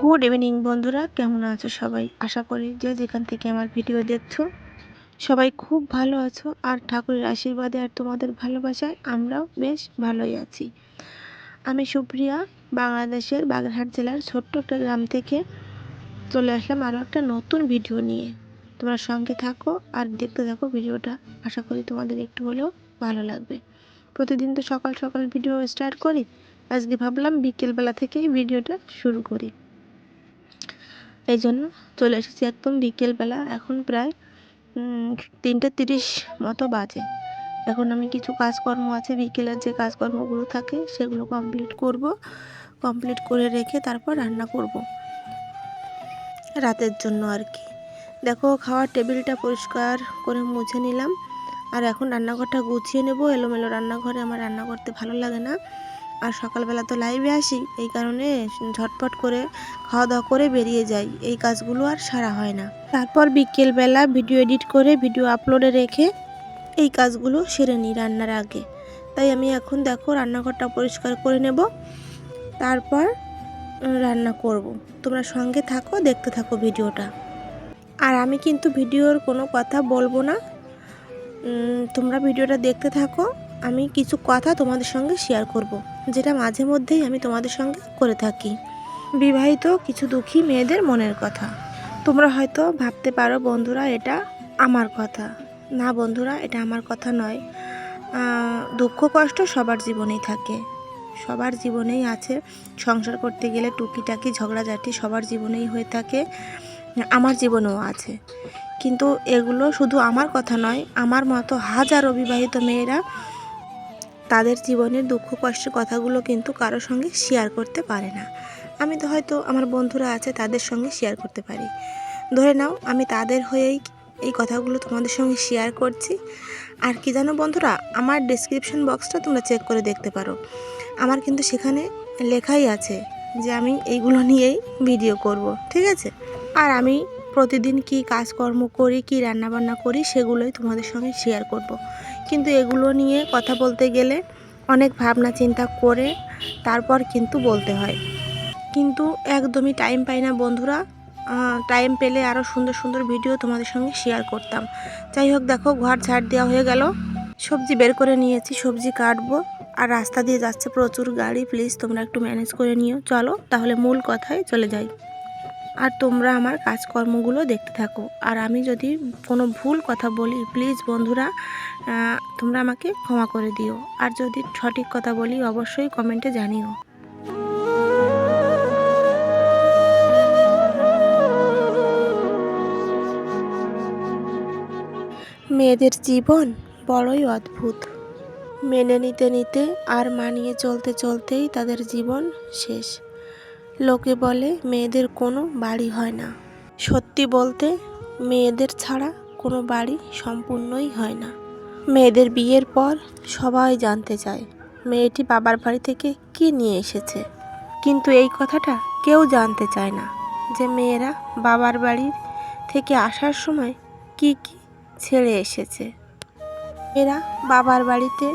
Good evening বন্ধুরা, কেমন আছো সবাই? আশা করি যে যেখান থেকে আমার ভিডিও দেখছ, সবাই খুব ভালো আছো। আর ঠাকুরের আশীর্বাদে আর তোমাদের ভালোবাসায় আমরাও বেশ ভালোই আছি। আমি সুপ্রিয়া, বাংলাদেশের বাগেরহাট জেলার ছোট্ট একটা গ্রাম থেকে চলে আসলাম আরও একটা নতুন ভিডিও নিয়ে। তোমরা সঙ্গে থাকো আর দেখতে থাকো ভিডিওটা। আশা করি তোমাদের একটু হলেও ভালো লাগবে। প্রতিদিন তো সকাল সকাল ভিডিও স্টার্ট করি। আজকে ভাবলাম বিকেলবেলা থেকেই ভিডিওটা শুরু করি। এই জন্য চলে এসেছি একদম বিকেলবেলা। এখন প্রায় তিনটে তিরিশ মতো বাজে। এখন আমি কিছু কাজকর্ম আছে, বিকেলের যে কাজকর্মগুলো থাকে সেগুলো কমপ্লিট করব কমপ্লিট করে রেখে তারপর রান্না করব। রাতের জন্য আর কি। দেখো, খাওয়ার টেবিলটা পরিষ্কার করে মুছে নিলাম। আর এখন রান্নাঘরটা গুছিয়ে নেব। এলোমেলো রান্নাঘরে আমার রান্না করতে ভালো লাগে না। আর সকালবেলা তো লাইভে আসি, এই কারণে ঝটপট করে খাওয়া দাওয়া করে বেরিয়ে যাই। এই কাজগুলো আর সারা হয় না। তারপর বিকেলবেলা ভিডিও এডিট করে ভিডিও আপলোডে রেখে এই কাজগুলো সেরে নিই রান্নার আগে। তাই আমি এখন দেখো রান্নাঘরটা পরিষ্কার করে নেব, তারপর রান্না করব। তোমরা সঙ্গে থাকো, দেখতে থাকো ভিডিওটা। আর আমি কিন্তু ভিডিওর কোনো কথা বলব না। তোমরা ভিডিওটা দেখতে থাকো, আমি কিছু কথা তোমাদের সঙ্গে শেয়ার করব। যেটা মাঝে মধ্যেই আমি তোমাদের সঙ্গে করে থাকি। বিবাহিত কিছু দুঃখী মেয়েদের মনের কথা। তোমরা হয়তো ভাবতে পারো, বন্ধুরা, এটা আমার কথা। না, বন্ধুরা, এটা আমার কথা নয়। দুঃখ, কষ্ট সবার জীবনেই থাকে। সবার জীবনেই আছে। সংসার করতে গেলে টুকিটাকি, ঝগড়াঝাটি সবার জীবনেই হয়ে থাকে। আমার জীবনেও আছে। কিন্তু এগুলো শুধু আমার কথা নয়, আমার মতো হাজার অবিবাহিত মেয়েরা তাদের জীবনের দুঃখ, কষ্টের কথাগুলো কিন্তু কারোর সঙ্গে শেয়ার করতে পারে না। আমি তো হয়তো আমার বন্ধুরা আছে, তাদের সঙ্গে শেয়ার করতে পারি। ধরে নাও, আমি তাদের হয়েই এই কথাগুলো তোমাদের সঙ্গে শেয়ার করছি। আর কি জানো বন্ধুরা, আমার ডিসক্রিপশন বক্সটা তোমরা চেক করে দেখতে পারো। আমার কিন্তু সেখানে লেখাই আছে যে আমি এইগুলো নিয়েই ভিডিও করব, ঠিক আছে? আর আমি প্রতিদিন কি কাজকর্ম করি, কি রান্নাবান্না করি, সেগুলোই তোমাদের সঙ্গে শেয়ার করব। কিন্তু এগুলো নিয়ে কথা বলতে গেলে অনেক ভাবনা চিন্তা করে তারপর কিন্তু বলতে হয়। কিন্তু একদমই টাইম পাই না বন্ধুরা। টাইম পেলে আরও সুন্দর সুন্দর ভিডিও তোমাদের সঙ্গে শেয়ার করতাম। যাই হোক দেখো, ঘর ঝাড় দেওয়া হয়ে গেল। সবজি বের করে নিয়েছি, সবজি কাটবো। আর রাস্তা দিয়ে যাচ্ছে প্রচুর গাড়ি প্লিজ তোমরা একটু ম্যানেজ করে নিও। চলো, তাহলে মূল কথায় চলে যাই। আর তোমরা আমার কাজকর্মগুলো দেখতে থাকো। আর আমি যদি কোনো ভুল কথা বলি প্লিজ বন্ধুরা তোমরা আমাকে ক্ষমা করে দিও। আর যদি সঠিক কথা বলি, অবশ্যই কমেন্টে জানিও। মেয়েদের জীবন বড়ই অদ্ভুত। মেনে নিতে নিতে আর মানিয়ে চলতে চলতেই তাদের জীবন শেষ। লোকে বলে মেয়েদের কোনো বাড়ি হয় না। সত্যি বলতে, মেয়েদের ছাড়া কোনো বাড়ি সম্পূর্ণই হয় না। মেয়েদের বিয়ের পর সবাই জানতে চায়, মেয়েটি বাবার বাড়ি থেকে কি নিয়ে এসেছে। কিন্তু এই কথাটা কেউ জানতে চায় না যে মেয়েরা বাবার বাড়ির থেকে আসার সময় কি কি ছেড়ে এসেছে। এরা বাবার বাড়িতে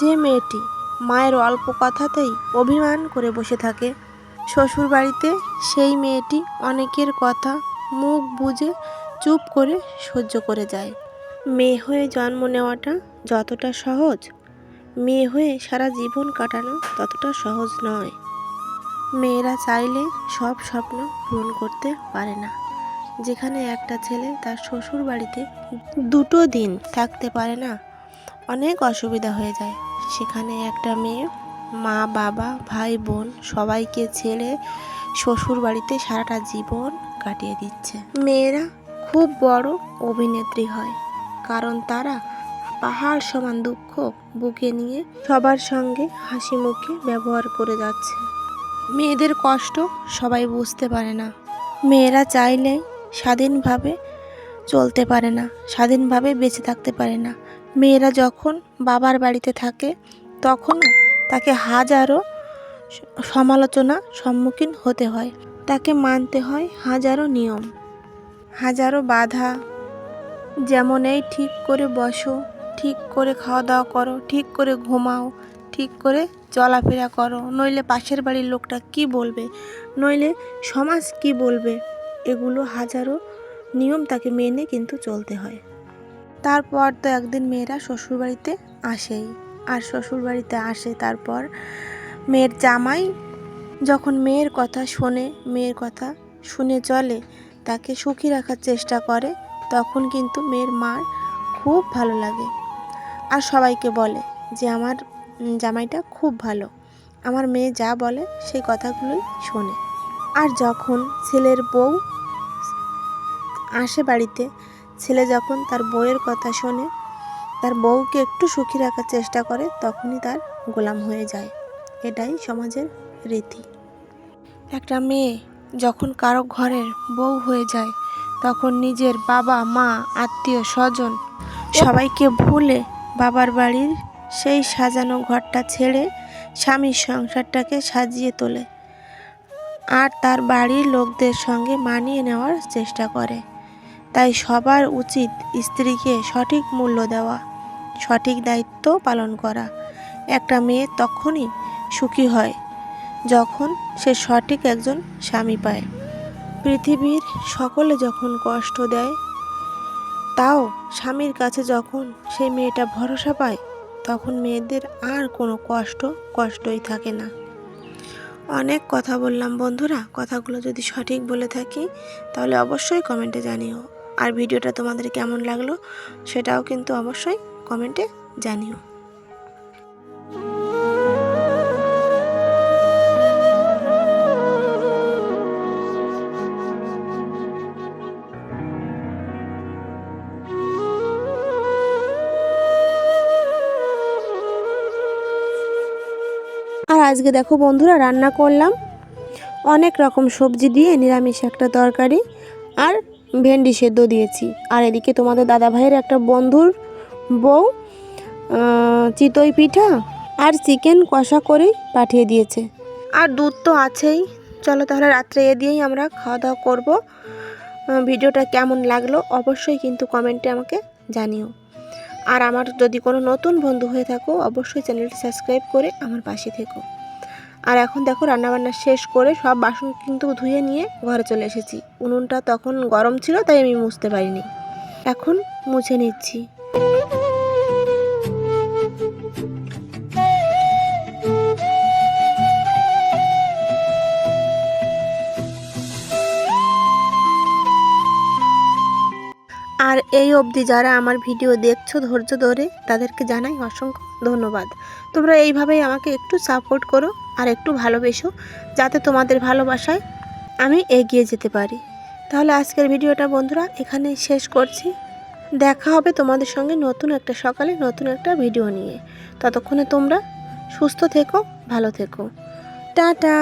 যে মেয়েটি মায়ের অল্প কথাতেই অভিমান করে বসে থাকে শ্বশুর বাড়িতে সেই মেয়েটি অনেকের কথা মুখ বুঝে চুপ করে সহ্য করে যায়। মেয়ে হয়ে জন্ম নেওয়াটা যতটা সহজ, মেয়ে হয়ে সারা জীবন কাটানো ততটা সহজ নয়। মেয়েরা চাইলে সব স্বপ্ন পূরণ করতে পারে না। যেখানে একটা ছেলে তার শ্বশুর বাড়িতে দুটো দিন থাকতে পারে না, অনেক অসুবিধা হয়ে যায়। সেখানে একটা মেয়ে মা, বাবা, ভাই, বোন সবাইকে ছেড়ে শ্বশুর বাড়িতে সারাটা জীবন কাটিয়ে দিচ্ছে। মেয়েরা খুব বড় অভিনেত্রী হয়, কারণ তারা পাহাড় সমান দুঃখ বুকে নিয়ে সবার সঙ্গে হাসি মুখে ব্যবহার করে যাচ্ছে। মেয়েদের কষ্ট সবাই বুঝতে পারে না। মেয়েরা চাইলে স্বাধীনভাবে চলতে পারে না, স্বাধীনভাবে বেঁচে থাকতে পারে না। মেয়েরা যখন বাবার বাড়িতে থাকে, তখনও তাকে হাজারো সমালোচনা সম্মুখীন হতে হয়। তাকে মানতে হয় হাজারো নিয়ম, হাজারো বাধা। যেমন, এই ঠিক করে বসো, ঠিক করে খাওয়া দাওয়া করো, ঠিক করে ঘুমাও, ঠিক করে চলাফেরা করো। নইলে পাশের বাড়ির লোকটা কি বলবে? নইলে সমাজ কি বলবে? এগুলো হাজারো নিয়ম তাকে মেনে কিন্তু চলতে হয়। তারপর তো একদিন মেয়েরা শ্বশুরবাড়িতে আসেই। আর শ্বশুরবাড়িতে আসে। তারপর মেয়ের জামাই যখন মেয়ের কথা শোনে, মেয়ের কথা শুনে চলে, তাকে সুখী রাখার চেষ্টা করে, তখন কিন্তু মেয়ের মার খুব ভালো লাগে। আর সবাইকে বলে যে, আমার জামাইটা খুব ভালো। আমার মেয়ে যা বলে, সেই কথাগুলোই শোনে। আর যখন ছেলের বউ আসে বাড়িতে, ছেলে যখন তার বউয়ের কথা শোনে তার বউকে একটু সুখী রাখার চেষ্টা করে, তখনই তার গোলাম হয়ে যায়। এটাই সমাজের রীতি। একটা মেয়ে যখন কারও ঘরের বউ হয়ে যায়, তখন নিজের বাবা, মা, আত্মীয়, স্বজন সবাইকে ভুলে বাবার বাড়ির সেই সাজানো ঘরটা ছেড়ে স্বামীর সংসারটাকে সাজিয়ে তোলে। আর তার বাড়ির লোকদের সঙ্গে মানিয়ে নেওয়ার চেষ্টা করে। তাই সবার উচিত স্ত্রীকে সঠিক মূল্য দেওয়া, সঠিক দায়িত্ব পালন করা। একটা মেয়ে তখনই সুখী হয় যখন সে সঠিক একজন স্বামী পায়। পৃথিবীর সকলে যখন কষ্ট দেয়, তাও স্বামীর কাছে যখন সেই মেয়েটা ভরসা পায়, তখন মেয়েদের আর কোনো কষ্ট, কষ্টই থাকে না। অনেক কথা বললাম বন্ধুরা, কথাগুলো যদি সঠিক বলে থাকি, তাহলে অবশ্যই কমেন্টে জানিও। আর ভিডিওটা তোমাদের কেমন লাগল সেটাও কিন্তু অবশ্যই কমেন্টে জানিও। আর আজকে দেখো বন্ধুরা রান্না করলাম। অনেক রকম সবজি দিয়ে নিরামিষ একটা তরকারি। আর ভেন্ডি সেদ্ধ দিয়েছি। আর এদিকে তোমাদের দাদা ভাইয়ের একটা বন্ধুর বউ চিতই পিঠা আর চিকেন কষা করেই পাঠিয়ে দিয়েছে। আর দুধ তো আছেই। চলো তাহলে রাত্রে এ দিয়েই আমরা খাওয়া দাওয়া করব। ভিডিওটা কেমন লাগল অবশ্যই কিন্তু কমেন্টে আমাকে জানিও। আর আমার যদি কোনো নতুন বন্ধু হয়ে থাকো, অবশ্যই চ্যানেলটি সাবস্ক্রাইব করে আমার পাশে থেকো। আর এখন দেখো রান্নাবান্না শেষ করে সব বাসন কিন্তু ধুয়ে নিয়ে ঘরে চলে এসেছি। উনুনটা তখন গরম ছিল, তাই আমি মুছতে পারিনি। এখন মুছে নিচ্ছি। আর এই অবধি যারা আমার ভিডিও দেখছ ধৈর্য ধরে তাদেরকে জানাই অসংখ্য ধন্যবাদ। তোমরা এইভাবেই আমাকে একটু সাপোর্ট করো আর একটু ভালোবেসো, যাতে তোমাদের ভালোবাসায় আমি এগিয়ে যেতে পারি। তাহলে আজকের ভিডিওটা বন্ধুরা এখানে শেষ করছি। দেখা হবে তোমাদের সঙ্গে নতুন একটা সকালে নতুন একটা ভিডিও নিয়ে। ততক্ষণে তোমরা সুস্থ থেকো, ভালো থেকো। টাটা!